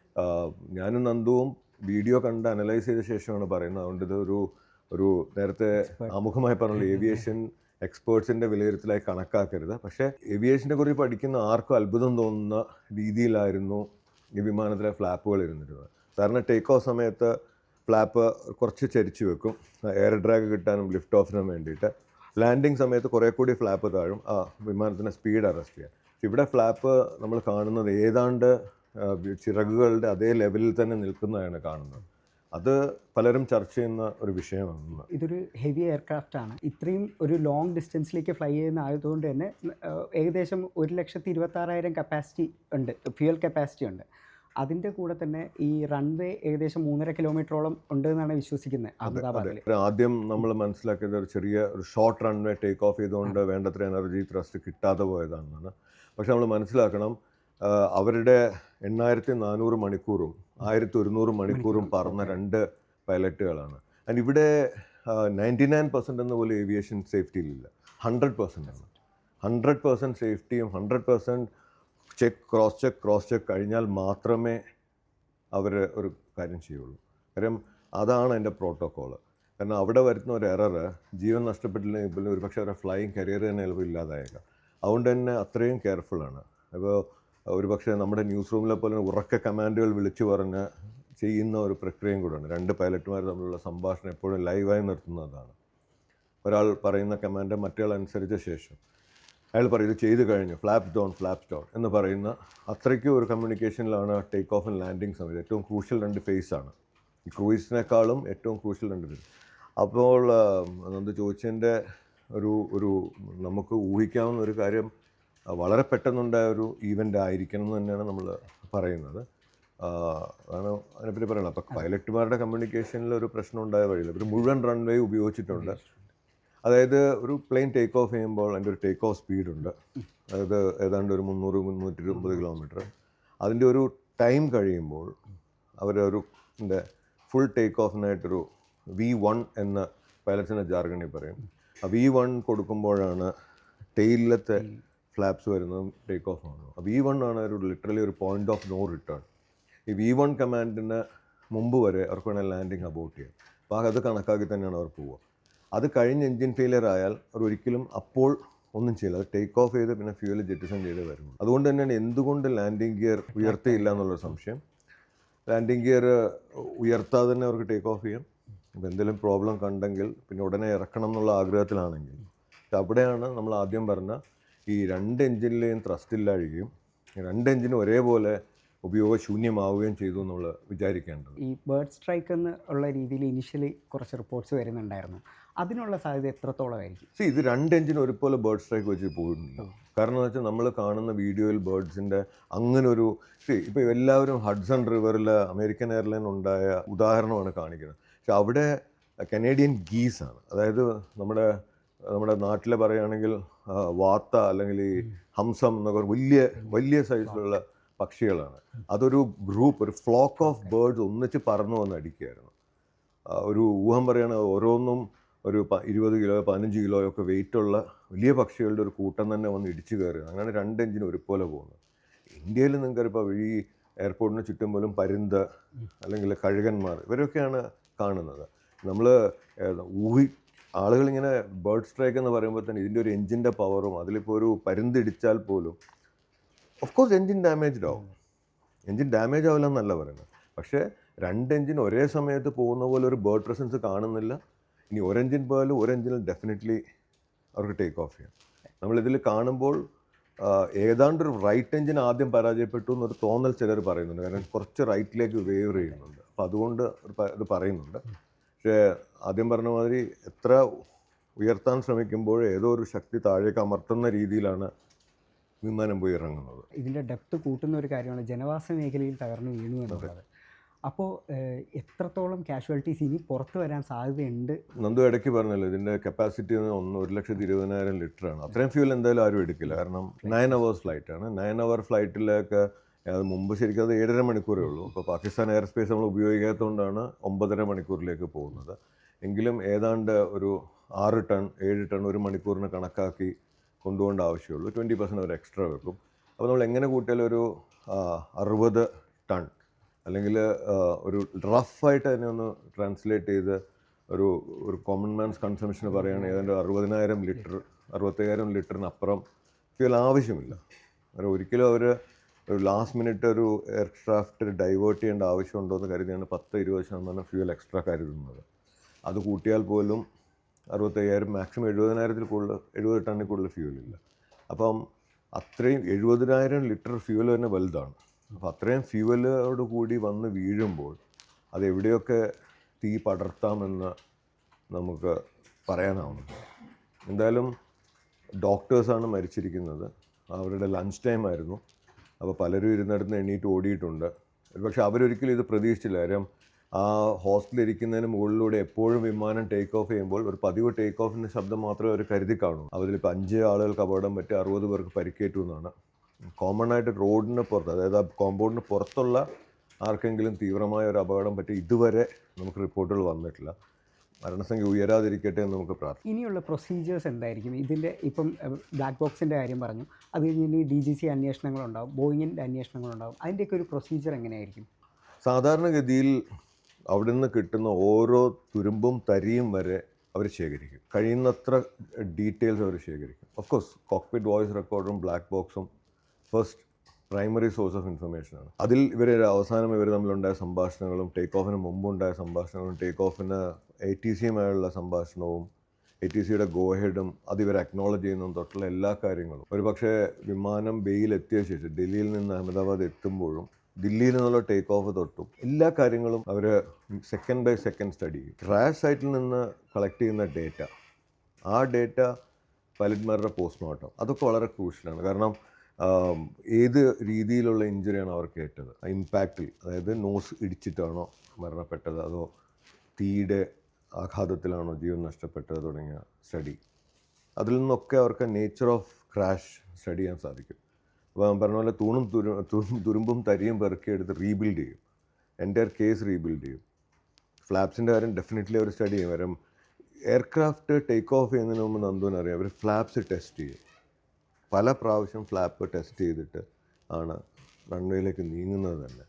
ഞാനും നന്ദുവും വീഡിയോ കണ്ട് അനലൈസ് ചെയ്ത ശേഷമാണ് പറയുന്നത്. അതുകൊണ്ട് ഇത് ഒരു ഒരു നേരത്തെ ആമുഖമായി പറഞ്ഞു ഏവിയേഷൻ എക്സ്പേർട്സിന്റെ വിലയിരുത്തലായി കണക്കാക്കരുത്. പക്ഷേ ഏവിയേഷനെ കുറിച്ച് പഠിക്കുന്ന ആർക്കും അത്ഭുതം തോന്നുന്ന രീതിയിലായിരുന്നു ഈ വിമാനത്തിലെ ഫ്ലാപ്പുകൾ ഇരുന്നിരുന്നത്. സാധാരണ ടേക്ക് ഓഫ് സമയത്ത് ഫ്ലാപ്പ് കുറച്ച് ചരിച്ചു വെക്കും. എയർ ഡ്രാഗ് കിട്ടാനും ലിഫ്റ്റ് ഓഫിനും വേണ്ടിയിട്ട്. ലാൻഡിങ് സമയത്ത് കുറേ കൂടി ഫ്ലാപ്പ് താഴും. ആ വിമാനത്തിന്റെ സ്പീഡ് അറസ്റ്റ് ചെയ്യാൻ. പക്ഷെ ഇവിടെ ഫ്ലാപ്പ് നമ്മൾ കാണുന്നത് ഏതാണ്ട് ചിറകുകളുടെ അതേ ലെവലിൽ തന്നെ നിൽക്കുന്നതാണ് കാണുന്നത്. അത് പലരും ചർച്ച ചെയ്യുന്ന ഒരു വിഷയമാണ് ഇതൊരു ഹെവി എയർക്രാഫ്റ്റ് ആണ്. ഇത്രയും ഒരു ലോങ് ഡിസ്റ്റൻസിലേക്ക് ഫ്ലൈ ചെയ്യുന്ന ആയതുകൊണ്ട് തന്നെ ഏകദേശം ഒരു ലക്ഷത്തി ഇരുപത്താറായിരം കപ്പാസിറ്റി ഉണ്ട്. ഫ്യൂൽ കപ്പാസിറ്റി ഉണ്ട്. അതിന്റെ കൂടെ തന്നെ ഈ റൺവേ ഏകദേശം മൂന്നര കിലോമീറ്ററോളം ഉണ്ട് എന്നാണ് വിശ്വസിക്കുന്നത് അഹമ്മദാബാദിൽ ആദ്യം നമ്മൾ മനസ്സിലാക്കിയത് ഒരു ചെറിയ ഒരു ഷോർട്ട് റൺവേ ടേക്ക് ഓഫ് ചെയ്തുകൊണ്ട് വേണ്ടത്ര എനർജി ത്രസ്റ്റ് കിട്ടാതെ പോയതാണെന്നാണ്. പക്ഷെ നമ്മൾ മനസ്സിലാക്കണം അവരുടെ എണ്ണായിരത്തി നാനൂറ് മണിക്കൂറും ആയിരത്തി ഒരുന്നൂറ് മണിക്കൂറും. പറന്ന രണ്ട് പൈലറ്റുകളാണ്. ആൻഡ് ഇവിടെ നയന്റി നയൻ പെർസെന്റ് എന്ന പോലെ ഏവിയേഷൻ സേഫ്റ്റിയിലില്ല. ഹൺഡ്രഡ് പെർസെന്റ് ആണ്. Hundred percent സേഫ്റ്റിയും hundred percent check cross check cross check കഴിഞ്ഞാൽ മാത്രമേ അവർ ഒരു കാര്യം ചെയ്യുള്ളൂ. കാര്യം അതാണ് എന്റെ പ്രോട്ടോക്കോൾ കാരണം അവിടെ വരുന്ന ഒരു എറർ ജീവൻ നഷ്ടപ്പെട്ടില്ലെങ്കിൽ ഒരു പക്ഷേ അവരുടെ ഫ്ലൈയിങ് കരിയർ തന്നെ ചിലപ്പോൾ ഇല്ലാതായേക്കാം. അതുകൊണ്ട് തന്നെ അത്രയും കെയർഫുള്ളാണ്. അപ്പോൾ ഒരുപക്ഷെ നമ്മുടെ ന്യൂസ് റൂമിലെ പോലെ ഉറക്ക കമാൻഡുകൾ വിളിച്ചു പറഞ്ഞ് ചെയ്യുന്ന ഒരു പ്രക്രിയയും കൂടെയാണ് രണ്ട് പൈലറ്റുമാർ തമ്മിലുള്ള സംഭാഷണം എപ്പോഴും ലൈവായി നിർത്തുന്നതാണ്. ഒരാൾ പറയുന്ന കമാൻഡ് മറ്റേ അനുസരിച്ച ശേഷം അയാൾ പറയും ചെയ്ത് കഴിഞ്ഞു. ഫ്ലാപ്പ് ഡൗൺ ഫ്ലാപ്പ് ഡൗൺ എന്ന് പറയുന്ന അത്രയ്ക്കും ഒരു കമ്മ്യൂണിക്കേഷനിലാണ് ടേക്ക് ഓഫ് ആൻഡ് ലാൻഡിങ് സമയത്ത് ഏറ്റവും ക്രൂഷ്യൽ രണ്ട് ഫേസ് ആണ്. ഈ ക്രൂയിസിനേക്കാളും ഏറ്റവും ക്രൂഷ്യൽ രണ്ട് ഫേസ് അപ്പോൾ നന്ദു ചോദിച്ചതിന്റെ ഒരു ഒരു നമുക്ക് ഊഹിക്കാവുന്ന ഒരു കാര്യം വളരെ പെട്ടെന്നുണ്ടായ ഒരു ഈവന്റ് ആയിരിക്കണം എന്ന് തന്നെയാണ് നമ്മൾ പറയുന്നത്. അതാണ് അതിനെപ്പറ്റി പറയണം അപ്പോൾ പൈലറ്റുമാരുടെ കമ്മ്യൂണിക്കേഷനിൽ ഒരു പ്രശ്നം ഉണ്ടായ വഴിയില്ല ഒരു മുഴുവൻ റൺവേ ഉപയോഗിച്ചിട്ടുണ്ട്. അതായത് ഒരു പ്ലെയിൻ ടേക്ക് ഓഫ് ചെയ്യുമ്പോൾ അതിന്റെ ഒരു ടേക്ക് ഓഫ് സ്പീഡുണ്ട് അതായത് ഏതാണ്ട് ഒരു മുന്നൂറ് മുന്നൂറ്റി ഇരുപത് കിലോമീറ്റർ അതിന്റെ ഒരു ടൈം കഴിയുമ്പോൾ അവരൊരു എന്റെ ഫുൾ ടേക്ക് ഓഫിനായിട്ടൊരു വി വൺ എന്ന പൈലറ്റ്സിന്റെ ജാർഗണി പറയും. ആ വി വൺ കൊടുക്കുമ്പോഴാണ് ടെയിലത്തെ ഫ്ലാപ്സ് വരുന്നതും ടേക്ക് ഓഫ് ആകുന്നത് വി വൺ ആണ് ഒരു ലിറ്ററലി ഒരു പോയിന്റ് ഓഫ് നോ റിട്ടേൺ ഈ വി വൺ കമാൻഡിന് മുമ്പ് വരെ അവർക്ക് വേണേൽ ലാൻഡിങ് അബോട്ട് ചെയ്യാം. അപ്പോൾ അത് കണക്കാക്കി തന്നെയാണ് അവർ പോവുക. അത് കഴിഞ്ഞ് എഞ്ചിൻ ഫെയിലിയർ ആയാൽ അവർ ഒരിക്കലും അപ്പോൾ ഒന്നും ചെയ്യില്ല. അത് ടേക്ക് ഓഫ് ചെയ്ത് പിന്നെ ഫ്യൂവൽ ജെറ്റിസൺ ചെയ്ത് വരുന്നു അതുകൊണ്ട് തന്നെയാണ് എന്തുകൊണ്ട് ലാൻഡിങ് ഗിയർ ഉയർത്തിയില്ല എന്നുള്ളൊരു സംശയം. ലാൻഡിങ് ഗിയർ ഉയർത്താതെ തന്നെ അവർക്ക് ടേക്ക് ഓഫ് ചെയ്യാം. അപ്പോൾ എന്തെങ്കിലും പ്രോബ്ലം കണ്ടെങ്കിൽ പിന്നെ ഉടനെ ഇറക്കണം എന്നുള്ള ആഗ്രഹത്തിലാണെങ്കിൽ. അവിടെയാണ് നമ്മൾ ആദ്യം പറഞ്ഞ ഈ രണ്ട് എഞ്ചിനിലെയും ത്രസ്റ്റ് ഇല്ലാഴുകയും രണ്ട് എഞ്ചിനും ഒരേപോലെ ഉപയോഗശൂന്യമാവുകയും ചെയ്തു എന്നുള്ള വിചാരിക്കേണ്ടത്. ഈ ബേർഡ് സ്ട്രൈക്ക് എന്നുള്ള ഉള്ള രീതിയിൽ ഇനിഷ്യലി കുറച്ച് റിപ്പോർട്ട്സ് വരുന്നുണ്ടായിരുന്നു. അതിനുള്ള സാധ്യത എത്രത്തോളമായിരിക്കും സി ഇത് രണ്ട് എഞ്ചിനും ഒരുപോലെ ബേർഡ് സ്ട്രൈക്ക് വെച്ച് പോയിട്ടുണ്ട്. കാരണം എന്ന് വെച്ചാൽ നമ്മൾ കാണുന്ന വീഡിയോയിൽ ബേർഡ്സിന്റെ അങ്ങനെ ഒരു സി ഇപ്പോൾ എല്ലാവരും ഹഡ്സൺ റിവറിൽ അമേരിക്കൻ എയർലൈൻ ഉണ്ടായ ഉദാഹരണമാണ് കാണിക്കുന്നത്. പക്ഷെ അവിടെ കനേഡിയൻ ഗീസാണ് അതായത് നമ്മുടെ നമ്മുടെ നാട്ടിലെ പറയുകയാണെങ്കിൽ വാർത്ത വാത്ത അല്ലെങ്കിൽ ഈ ഹംസം എന്നൊക്കെ വലിയ വലിയ സൈസിലുള്ള പക്ഷികളാണ്. അതൊരു ഗ്രൂപ്പ് ഒരു ഫ്ലോക്ക് ഓഫ് ബേർഡ്സ് ഒന്നിച്ച് പറന്നു വന്ന് അടിക്കുകയായിരുന്നു. ഒരു ഊഹം പറയുകയാണ് ഓരോന്നും ഒരു ഇരുപത് കിലോ പതിനഞ്ച് കിലോ ഒക്കെ വെയിറ്റുള്ള വലിയ പക്ഷികളുടെ ഒരു കൂട്ടം തന്നെ വന്ന് ഇടിച്ചു കയറുക അങ്ങനെ രണ്ട് എഞ്ചിനും ഒരുപോലെ പോകുന്നത്. ഇന്ത്യയിൽ നിങ്ങൾക്ക് ഇപ്പോൾ ഈ എയർപോർട്ടിന് ചുറ്റും പോലും പരുന്ത് അല്ലെങ്കിൽ കഴുകന്മാർ ഇവരൊക്കെയാണ് കാണുന്നത്. നമ്മൾ ഊഹി ആളുകളിങ്ങനെ ബേർഡ് സ്ട്രൈക്ക് എന്ന് പറയുമ്പോൾ തന്നെ ഇതിന്റെ ഒരു എഞ്ചിന്റെ പവറും അതിലിപ്പോൾ ഒരു പരുന്തിടിച്ചാൽ പോലും ഓഫ് കോഴ്സ് എൻജിൻ ഡാമേജ്ഡ് ആവും. എഞ്ചിൻ ഡാമേജ് ആവില്ല എന്നല്ല പറയുന്നത്. പക്ഷേ രണ്ട് എഞ്ചിൻ ഒരേ സമയത്ത് പോകുന്ന പോലെ ഒരു ബേർഡ് പ്രസൻസ് കാണുന്നില്ല. ഇനി ഒരു എഞ്ചിൻ പോയാലും ഒരു എഞ്ചിനിൽ ഡെഫിനറ്റ്ലി അവർക്ക് ടേക്ക് ഓഫ് ചെയ്യാം. നമ്മളിതിൽ കാണുമ്പോൾ ഏതാണ്ട് ഒരു റൈറ്റ് എഞ്ചിൻ ആദ്യം പരാജയപ്പെട്ടു എന്നൊരു തോന്നൽ ചിലർ പറയുന്നുണ്ട്. കാരണം കുറച്ച് റൈറ്റിലേക്ക് വേവ് ചെയ്യുന്നുണ്ട്. അപ്പോൾ അതുകൊണ്ട് ഇത് പറയുന്നുണ്ട്. പക്ഷേ ആദ്യം പറഞ്ഞ മാതിരി എത്ര ഉയർത്താൻ ശ്രമിക്കുമ്പോൾ ഏതോ ഒരു ശക്തി താഴേക്ക് അമർത്തുന്ന രീതിയിലാണ് വിമാനം പോയി ഇറങ്ങുന്നത്. ഇതിന്റെ ഡെപ്ത് കൂട്ടുന്ന ഒരു കാര്യമാണ് ജനവാസ മേഖലയിൽ തകർന്നു വീണു എന്നുള്ളത്. അപ്പോൾ എത്രത്തോളം കാഷ്വാലിറ്റീസ് ഇനി പുറത്തു വരാൻ സാധ്യതയുണ്ട്? നന്ദു ഇടയ്ക്ക് പറഞ്ഞല്ലോ ഇതിന്റെ കപ്പാസിറ്റി ഒന്ന് ഒരു ലക്ഷത്തി ഇരുപതിനായിരം ലിറ്റർ ആണ് അത്രയും ഫ്യൂൽ എന്തായാലും ആരും എടുക്കില്ല. കാരണം നയൻ അവേഴ്സ് ഫ്ലൈറ്റ് ആണ്. നയൻ അവർ ഫ്ലൈറ്റിലൊക്കെ അത് മുമ്പ് ശരിക്കും അത് ഏഴര മണിക്കൂറേ ഉള്ളൂ. അപ്പോൾ പാകിസ്ഥാൻ എയർ സ്പേസ് നമ്മൾ ഉപയോഗിക്കാത്തതുകൊണ്ടാണ് ഒമ്പതര മണിക്കൂറിലേക്ക് പോകുന്നത്. എങ്കിലും ഏതാണ്ട് ഒരു ആറ് ടൺ ഏഴ് ടൺ ഒരു മണിക്കൂറിന് കണക്കാക്കി കൊണ്ടുപോകേണ്ട ആവശ്യമുള്ളൂ. ട്വന്റി പെർസെന്റ് അവർ എക്സ്ട്രാ വെക്കും. അപ്പോൾ നമ്മൾ എങ്ങനെ കൂട്ടിയാലും ഒരു അറുപത് ടൺ അല്ലെങ്കിൽ ഒരു റഫായിട്ട് തന്നെ ഒന്ന് ട്രാൻസ്ലേറ്റ് ചെയ്ത് ഒരു ഒരു കോമൺ മാൻസ് കൺസംഷന് പറയുകയാണെങ്കിൽ ഏതാണ്ട് അറുപതിനായിരം ലിറ്റർ അറുപത്തയ്യായിരം ലിറ്ററിനപ്പുറം ഫ്യൂൽ ആവശ്യമില്ല. ഒരിക്കലും അവർ ഒരു ലാസ്റ്റ് മിനിറ്റ് ഒരു എയർക്രാഫ്റ്റ് ഡൈവേർട്ട് ചെയ്യേണ്ട ആവശ്യമുണ്ടോ എന്ന് കരുതിയാണ് പത്ത് ഇരുപത് ശതമാനം ഫ്യൂൽ എക്സ്ട്രാ കരുതുന്നത്. അത് കൂട്ടിയാൽ പോലും അറുപത്തയ്യായിരം മാക്സിമം എഴുപതിനായിരത്തിൽ കൂടുതൽ എഴുപത് ടണ്ണിൽ കൂടുതൽ ഫ്യൂലില്ല അപ്പം അത്രയും എഴുപതിനായിരം ലിറ്റർ ഫ്യൂൽ തന്നെ വലുതാണ്. അപ്പോൾ അത്രയും ഫ്യൂവലോട് കൂടി വന്ന് വീഴുമ്പോൾ അത് എവിടെയൊക്കെ തീ പടർത്താമെന്ന് നമുക്ക് പറയാനാവുന്നില്ല എന്തായാലും ഡോക്ടേഴ്സാണ് മരിച്ചിരിക്കുന്നത്. അവരുടെ ലഞ്ച് ടൈം ആയിരുന്നു. അപ്പോൾ പലരും ഇരുന്നിടത്ത് എണീറ്റ് ഓടിയിട്ടുണ്ട്. പക്ഷേ അവരൊരിക്കലും ഇത് പ്രതീക്ഷിച്ചില്ല. കാര്യം ആ ഹോസ്റ്റലിൽ ഇരിക്കുന്നതിന് മുകളിലൂടെ എപ്പോഴും വിമാനം ടേക്ക് ഓഫ് ചെയ്യുമ്പോൾ ഒരു പതിവ് ടേക്ക് ഓഫിന്റെ ശബ്ദം മാത്രമേ അവർ കരുതി കാണൂ. അതിലിപ്പോൾ അഞ്ച് ആളുകൾക്ക് അപകടം പറ്റി അറുപത് പേർക്ക് പരിക്കേറ്റു എന്നാണ്. കോമൺ ആയിട്ട് റോഡിന് പുറത്ത് അതായത് ആ കോമ്പൗണ്ടിന് പുറത്തുള്ള ആർക്കെങ്കിലും തീവ്രമായ ഒരു അപകടം പറ്റി ഇതുവരെ നമുക്ക് റിപ്പോർട്ടുകൾ വന്നിട്ടില്ല. മരണസംഖ്യ ഉയരാതിരിക്കട്ടെ എന്ന് നമുക്ക് പ്രാർത്ഥിക്കാം. ഇനിയുള്ള പ്രൊസീജിയേഴ്സ് എന്തായിരിക്കും? ഇതിന്റെ ഇപ്പം ബ്ലാക്ക് ബോക്സിന്റെ കാര്യം പറഞ്ഞു. അത് കഴിഞ്ഞ് ഇനി ഡി ജി സി അന്വേഷണങ്ങളുണ്ടാവും ബോയിങ്ങിന്റെ അന്വേഷണങ്ങളുണ്ടാവും. അതിന്റെയൊക്കെ ഒരു പ്രൊസീജിയർ എങ്ങനെയായിരിക്കും? സാധാരണഗതിയിൽ അവിടെ നിന്ന് കിട്ടുന്ന ഓരോ തുരുമ്പും തരിയും വരെ അവർ ശേഖരിക്കും. കഴിയുന്നത്ര ഡീറ്റെയിൽസ് അവർ ശേഖരിക്കും. ഓഫ് കോഴ്സ് കോക്പിറ്റ് വോയിസ് റെക്കോർഡും ബ്ലാക്ക് ബോക്സും ഫസ്റ്റ് പ്രൈമറി സോഴ്സ് ഓഫ് ഇൻഫർമേഷനാണ് അതിൽ ഇവർ അവസാനം ഇവർ തമ്മിലുണ്ടായ സംഭാഷണങ്ങളും ടേക്ക് ഓഫിന് മുമ്പുണ്ടായ സംഭാഷണങ്ങളും ടേക്ക് ഓഫിന് എ ടി സിയുമായുള്ള സംഭാഷണവും എ ടി സിയുടെ ഗോഹെഡും അത് ഇവർ അക്നോളജ് ചെയ്യുന്നതും തൊട്ടുള്ള എല്ലാ കാര്യങ്ങളും. ഒരു പക്ഷേ വിമാനം ബെയിൽ എത്തിയ ശേഷം ഡൽഹിയിൽ നിന്ന് അഹമ്മദാബാദ് എത്തുമ്പോഴും ദില്ലിയിൽ നിന്നുള്ള ടേക്ക് ഓഫ് തൊട്ടും എല്ലാ കാര്യങ്ങളും അവർ സെക്കൻഡ് ബൈ സെക്കൻഡ് സ്റ്റഡി ചെയ്യും. ക്രാഷ് സൈറ്റിൽ നിന്ന് കളക്ട് ചെയ്യുന്ന ഡേറ്റ ആ ഡേറ്റ പൈലറ്റ്മാരുടെ പോസ്റ്റ്മോർട്ടം അതൊക്കെ വളരെ ക്രൂഷ്യലാണ് കാരണം ഏത് രീതിയിലുള്ള ഇഞ്ചുറിയാണ് അവർക്ക് ഏറ്റത്? ഇമ്പാക്റ്റിൽ അതായത് നോസ് ഇടിച്ചിട്ടാണോ മരണപ്പെട്ടത്? അതോ തീയുടെ ആഘാതത്തിലാണോ ജീവൻ നഷ്ടപ്പെട്ടത് തുടങ്ങിയ സ്റ്റഡി? അതിൽ നിന്നൊക്കെ അവർക്ക് നേച്ചർ ഓഫ് ക്രാഷ് സ്റ്റഡി ചെയ്യാൻ സാധിക്കും. അപ്പോൾ പറഞ്ഞ പോലെ തൂണും തുരു തുരും തുരുമ്പും തരിയും പെറുക്കിയെടുത്ത് റീബിൽഡ് ചെയ്യും. എന്റെ കേസ് റീബിൽഡ് ചെയ്യും. ഫ്ലാപ്സിന്റെ കാര്യം ഡെഫിനറ്റ്ലി അവർ സ്റ്റഡി ചെയ്യും. വരും എയർക്രാഫ്റ്റ് ടേക്ക് ഓഫ് ചെയ്യുന്നതിന് മുമ്പ് നന്ദുവിന് അറിയാം അവർ ഫ്ലാപ്സ് ടെസ്റ്റ് ചെയ്യും. പല പ്രാവശ്യം ഫ്ലാപ്പ് ടെസ്റ്റ് ചെയ്തിട്ട് ആണ് റൺവേയിലേക്ക് നീങ്ങുന്നത് തന്നെ.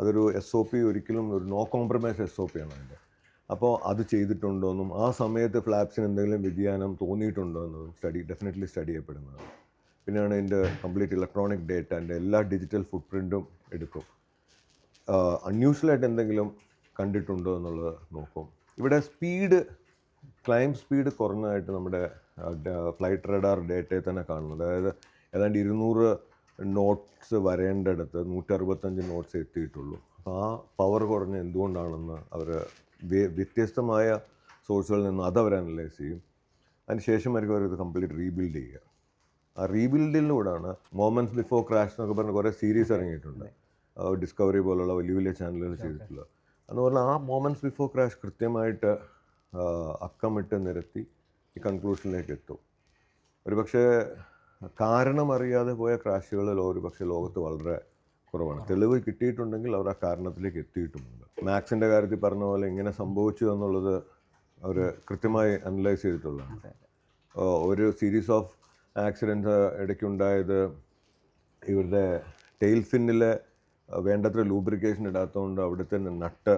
അതൊരു എസ് ഒ പി ഒരിക്കലും ഒരു no compromise S O P ആണ് അതിന്റെ. അപ്പോൾ അത് ചെയ്തിട്ടുണ്ടോ എന്നും ആ സമയത്ത് ഫ്ലാപ്സിന് എന്തെങ്കിലും വ്യതിയാനം തോന്നിയിട്ടുണ്ടോ എന്നതും സ്റ്റഡി ഡെഫിനറ്റ്ലി സ്റ്റഡി ചെയ്യപ്പെടുന്നതാണ് പിന്നെയാണ് എന്റെ കംപ്ലീറ്റ് ഇലക്ട്രോണിക് ഡേറ്റ എന്റെ എല്ലാ ഡിജിറ്റൽ ഫുട് പ്രിന്റും എടുക്കും അൺയൂഷ്വലായിട്ട് എന്തെങ്കിലും കണ്ടിട്ടുണ്ടോ എന്നുള്ളത് നോക്കും. ഇവിടെ സ്പീഡ് ക്ലൈം സ്പീഡ് കുറഞ്ഞതായിട്ട് നമ്മുടെ ഫ്ലൈറ്റ് റഡാർ ഡേറ്റയിൽ തന്നെ കാണുന്നത് അതായത് ഏതാണ്ട് ഇരുന്നൂറ് നോട്ട്സ് വരേണ്ടടുത്ത് നൂറ്ററുപത്തഞ്ച് നോട്ട്സ് എത്തിയിട്ടുള്ളൂ. അപ്പോൾ ആ പവർ കുറഞ്ഞ എന്തുകൊണ്ടാണെന്ന് അവർ വ്യത്യസ്തമായ സോഴ്സുകളിൽ നിന്ന് അത് അവർ അനലൈസ് ചെയ്യും. അതിനുശേഷം ആയിരിക്കും അവർ ഇത് കംപ്ലീറ്റ് റീബിൽഡ് ചെയ്യുക. ആ റീബിൽഡിലൂടെയാണ് മോമെന്റ്സ് ബിഫോർ ക്രാഷ് എന്നൊക്കെ പറഞ്ഞ് കുറേ സീരീസ് ഇറങ്ങിയിട്ടുണ്ട്. ഡിസ്കവറി പോലുള്ള വലിയ വലിയ ചാനലുകൾ ചെയ്തിട്ടുള്ളത് എന്ന് പറഞ്ഞാൽ ആ മോമെന്റ്സ് ബിഫോർ ക്രാഷ് കൃത്യമായിട്ട് അക്കമിട്ട് നിരത്തി ഈ കൺക്ലൂഷനിലേക്ക് എത്തും. ഒരുപക്ഷെ കാരണം അറിയാതെ പോയ ക്രാഷുകളിൽ ഒരു പക്ഷേ ലോകത്ത് വളരെ കുറവാണ്. തെളിവ് കിട്ടിയിട്ടുണ്ടെങ്കിൽ അവർ ആ കാരണത്തിലേക്ക് എത്തിയിട്ടുമുണ്ട്. മാക്സിന്റെ കാര്യത്തിൽ പറഞ്ഞ പോലെ എങ്ങനെ സംഭവിച്ചു എന്നുള്ളത് അവർ കൃത്യമായി അനലൈസ് ചെയ്തിട്ടുള്ളതാണ്. ഒരു സീരീസ് ഓഫ് ആക്സിഡൻസ് ഇടയ്ക്കുണ്ടായത് ഇവരുടെ ടെയിൽ ഫിന്നിലെ വേണ്ടത്ര ലൂബ്രിക്കേഷൻ ഇടാത്തതുകൊണ്ട് അവിടുത്തെ നട്ട്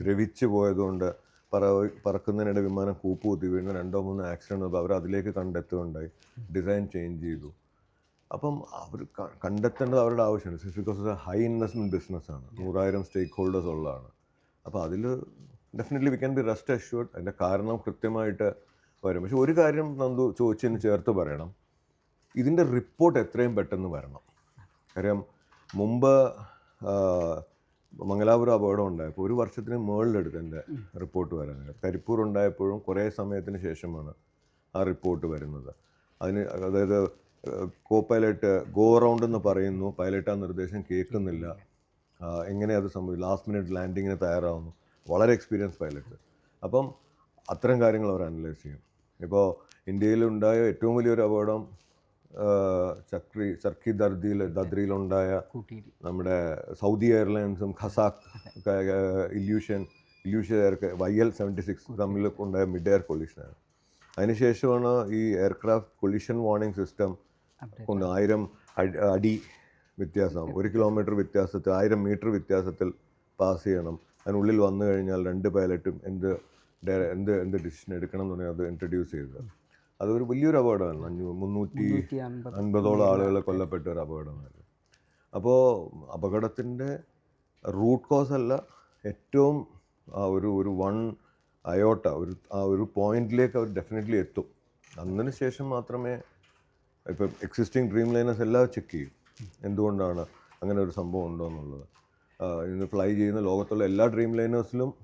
ദ്രവിച്ചു പോയതുകൊണ്ട് പറ പറക്കുന്നതിനിടെ വിമാനം കൂപ്പ് കുത്തി വീണ് രണ്ടോ മൂന്നോ ആക്സിഡന്റ് അവർ അതിലേക്ക് കണ്ടെത്തുകയുണ്ടായി. ഡിസൈൻ ചേഞ്ച് ചെയ്തു. അപ്പം അവർ കണ്ടെത്തേണ്ടത് അവരുടെ ആവശ്യമാണ്. ബിക്കോസ് ഹൈ ഇൻവെസ്റ്റ്മെന്റ് ബിസിനസ്സാണ് നൂറായിരം സ്റ്റേക്ക് ഹോൾഡേഴ്സ് ഉള്ളതാണ്. അപ്പോൾ അതിൽ definitely we can be rest assured അതിന്റെ കാരണം കൃത്യമായിട്ട് വരും. പക്ഷെ ഒരു കാര്യം നന്ദു ചോദിച്ചതിന് ചേർത്ത് പറയണം. ഇതിന്റെ റിപ്പോർട്ട് എത്രയും പെട്ടെന്ന് വരണം. കാര്യം മുമ്പ് മംഗലാപുരം അപകടം ഉണ്ടായപ്പോൾ ഒരു വർഷത്തിന് മുകളിലെടുത്ത് എന്റെ റിപ്പോർട്ട് വരാൻ. കരിപ്പൂർ ഉണ്ടായപ്പോഴും കുറേ സമയത്തിന് ശേഷമാണ് ആ റിപ്പോർട്ട് വരുന്നത്. അതിന് അതായത് കോ പൈലറ്റ് ഗോ അറൗണ്ട് എന്ന് പറയുന്നു. പൈലറ്റ് ആ നിർദ്ദേശം കേൾക്കുന്നില്ല. എങ്ങനെ അത് സംഭവിച്ചു ലാസ്റ്റ് മിനിറ്റ് ലാൻഡിങ്ങിന് തയ്യാറാവുന്നു. വളരെ എക്സ്പീരിയൻസ് പൈലറ്റ്. അപ്പം അത്തരം കാര്യങ്ങൾ അവർ അനലൈസ് ചെയ്യും. ഇപ്പോൾ ഇന്ത്യയിലുണ്ടായ ഏറ്റവും വലിയൊരു അപകടം ചക്രി ചർക്കി ദർദിയിൽ ദദ്രിയിലുണ്ടായ നമ്മുടെ Saudi എയർലൈൻസും Kazakh Ilyushin Ilyushin air Y L seventy six തമ്മിൽ ഉണ്ടായ മിഡ് എയർ കൊളീഷനാണ് അതിനുശേഷമാണ് ഈ എയർക്രാഫ്റ്റ് കൊളീഷൻ വാർണിംഗ് സിസ്റ്റം. കൊണ്ട് ആയിരം അടി- വ്യത്യാസമാകും വ്യത്യാസം ഒരു കിലോമീറ്റർ വ്യത്യാസത്തിൽ ആയിരം മീറ്റർ വ്യത്യാസത്തിൽ പാസ് ചെയ്യണം. അതിനുള്ളിൽ വന്നു കഴിഞ്ഞാൽ രണ്ട് പൈലറ്റും എന്ത് എന്ത് എന്ത് ഡിസിഷൻ എടുക്കണം എന്ന് പറഞ്ഞാൽ അത് ഇൻട്രൊഡ്യൂസ് ചെയ്തത് അതൊരു വലിയൊരു അപകടമായിരുന്നു അഞ്ഞൂ മുന്നൂറ്റി നൂറ്റി അൻപതോളം ആളുകൾ കൊല്ലപ്പെട്ട ഒരു അപകടമായിരുന്നു അപ്പോൾ അപകടത്തിന്റെ റൂട്ട് കോസ് അല്ല ഏറ്റവും ആ ഒരു ഒരു വൺ അയോട്ട ഒരു ആ ഒരു പോയിന്റിലേക്ക് അവർ ഡെഫിനറ്റ്ലി എത്തും. അതിന് ശേഷം മാത്രമേ ഇപ്പം എക്സിസ്റ്റിംഗ് ഡ്രീം ലൈനേഴ്സ് എല്ലാം ചെക്ക് ചെയ്യും. എന്തുകൊണ്ടാണ് അങ്ങനെ ഒരു സംഭവം ഉണ്ടോ എന്നുള്ളത്. ഇന്ന് ഫ്ലൈ ചെയ്യുന്ന ലോകത്തുള്ള എല്ലാ ഡ്രീം ലൈനേഴ്സിലും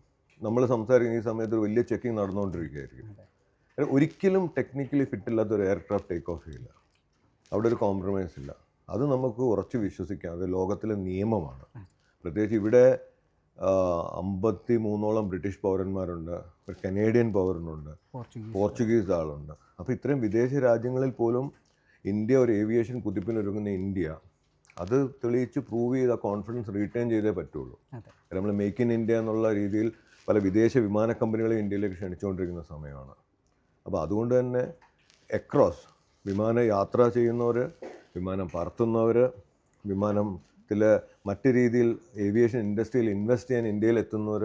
നമ്മൾ സംസാരിക്കുന്ന ഈ സമയത്ത് ഒരു വലിയ ചെക്കിങ് നടന്നുകൊണ്ടിരിക്കുകയായിരിക്കും. ഒരിക്കലും ടെക്നിക്കലി ഫിറ്റ് ഇല്ലാത്ത ഒരു എയർക്രാഫ്റ്റ് ടേക്ക് ഓഫ് ചെയ്യില്ല. അവിടെ ഒരു കോംപ്രമൈസ് ഇല്ല. അത് നമുക്ക് ഉറച്ച് വിശ്വസിക്കാം. അത് ലോകത്തിലെ നിയമമാണ്. പ്രത്യേകിച്ച് ഇവിടെ അമ്പത്തി മൂന്നോളം ബ്രിട്ടീഷ് പൗരന്മാരുണ്ട്. ഒരു കനേഡിയൻ പൗരനുണ്ട്. പോർച്ചുഗീസ് ആളുണ്ട്. അപ്പോൾ ഇത്രയും വിദേശ രാജ്യങ്ങളിൽ പോലും ഇന്ത്യ ഒരു ഏവിയേഷൻ കുതിപ്പിനൊരുങ്ങുന്ന ഇന്ത്യ അത് തെളിയിച്ച് പ്രൂവ് ചെയ്ത കോൺഫിഡൻസ് റീറ്റെയിൻ ചെയ്തേ പറ്റുള്ളൂ. നമ്മൾ മേക്ക് ഇൻ ഇന്ത്യ എന്നുള്ള രീതിയിൽ പല വിദേശ വിമാന കമ്പനികളെ ഇന്ത്യയിലേക്ക് ക്ഷണിച്ചുകൊണ്ടിരിക്കുന്ന സമയമാണ്. അപ്പോൾ അതുകൊണ്ട് തന്നെ എക്രോസ് വിമാന യാത്ര ചെയ്യുന്നവർ വിമാനം പറത്തുന്നവർ വിമാനത്തിൽ മറ്റു രീതിയിൽ ഏവിയേഷൻ ഇൻഡസ്ട്രിയിൽ ഇൻവെസ്റ്റ് ചെയ്യാൻ ഇന്ത്യയിൽ എത്തുന്നവർ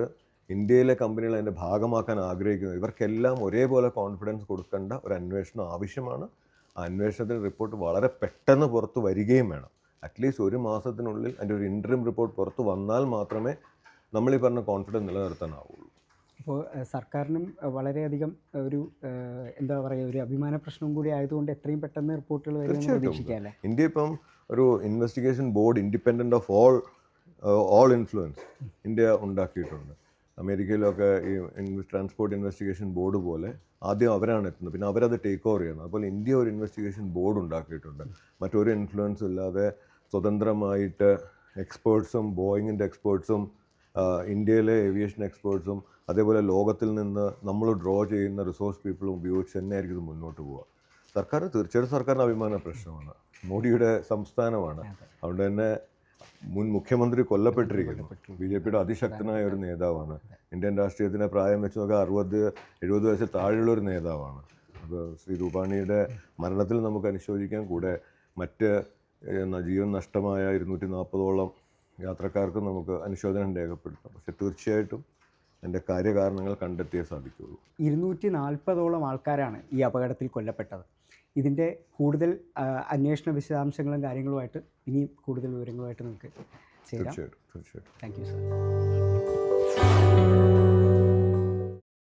ഇന്ത്യയിലെ കമ്പനികൾ അതിന്റെ ഭാഗമാക്കാൻ ആഗ്രഹിക്കുന്നത് ഇവർക്കെല്ലാം ഒരേപോലെ കോൺഫിഡൻസ് കൊടുക്കേണ്ട ഒരു അന്വേഷണം ആവശ്യമാണ്. ആ അന്വേഷണത്തിന്റെ റിപ്പോർട്ട് വളരെ പെട്ടെന്ന് പുറത്ത് വരികയും വേണം. അറ്റ്ലീസ്റ്റ് ഒരു മാസത്തിനുള്ളിൽ അതിന്റെ ഒരു ഇൻട്രീം റിപ്പോർട്ട് പുറത്ത് വന്നാൽ മാത്രമേ നമ്മൾ ഈ പറഞ്ഞ കോൺഫിഡൻസ് നിലനിർത്താനാവുള്ളൂ. അപ്പോൾ സർക്കാരിനും വളരെയധികം ഒരു എന്താ പറയുക ഒരു അഭിമാന പ്രശ്നവും കൂടി ആയതുകൊണ്ട് എത്രയും പെട്ടെന്ന് റിപ്പോർട്ടുകൾ വരുമെന്ന് തീർച്ചയായിട്ടും. ഇന്ത്യ ഇപ്പം ഒരു investigation board independent of all all influence India ഉണ്ടാക്കിയിട്ടുണ്ട്. അമേരിക്കയിലൊക്കെ ഈ ട്രാൻസ്പോർട്ട് ഇൻവെസ്റ്റിഗേഷൻ ബോർഡ് പോലെ ആദ്യം അവരാണ് എത്തുന്നത്. പിന്നെ അവരത് ടേക്ക് ഓവർ ചെയ്യണം അതുപോലെ ഇന്ത്യ ഒരു ഇൻവെസ്റ്റിഗേഷൻ ബോർഡ് ഉണ്ടാക്കിയിട്ടുണ്ട്. മറ്റൊരു ഇൻഫ്ലുവൻസും ഇല്ലാതെ സ്വതന്ത്രമായിട്ട് എക്സ്പേർട്സും ബോയിങ്ങിന്റെ എക്സ്പേർട്സും ഇന്ത്യയിലെ ഏവിയേഷൻ എക്സ്പേർട്സും അതേപോലെ ലോകത്തിൽ നിന്ന് നമ്മൾ ഡ്രോ ചെയ്യുന്ന റിസോഴ്സ് പീപ്പിളും ഉപയോഗിച്ച് തന്നെയായിരിക്കും ഇത് മുന്നോട്ട് പോവുക. സർക്കാർ തീർച്ചയായിട്ടും സർക്കാരിന്റെ അഭിമാന പ്രശ്നമാണ്. മോഡിയുടെ സംസ്ഥാനമാണ്. അതുകൊണ്ട് തന്നെ മുൻ മുഖ്യമന്ത്രി കൊല്ലപ്പെട്ടിരിക്കുന്നു. ബി ജെ പിയുടെ അതിശക്തനായ ഒരു നേതാവാണ്. ഇന്ത്യൻ രാഷ്ട്രീയത്തിന്റെ പ്രായം വെച്ച് നോക്കുക അറുപത് എഴുപത് വയസ്സിൽ താഴെയുള്ള ഒരു നേതാവാണ്. അപ്പോൾ ശ്രീ രൂപാണിയുടെ മരണത്തിൽ നമുക്ക് അനുശോചിക്കാൻ കൂടെ മറ്റ് ജീവൻ നഷ്ടമായ ഇരുന്നൂറ്റി നാൽപ്പതോളം യാത്രക്കാർക്കും നമുക്ക് അനുശോചനം രേഖപ്പെടുത്താം. പക്ഷെ തീർച്ചയായിട്ടും എന്റെ കാര്യകാരണങ്ങൾ കണ്ടെത്തിയേ സാധിക്കുകയുള്ളൂ. ഇരുന്നൂറ്റി നാൽപ്പതോളം ആൾക്കാരാണ് ഈ അപകടത്തിൽ കൊല്ലപ്പെട്ടത്. ഇതിന്റെ കൂടുതൽ അന്വേഷണ വിശദാംശങ്ങളും കാര്യങ്ങളുമായിട്ട് ഇനിയും കൂടുതൽ വിവരങ്ങളുമായിട്ട് നമുക്ക് ചേരാം. തീർച്ചയായിട്ടും തീർച്ചയായിട്ടും. Thank you sir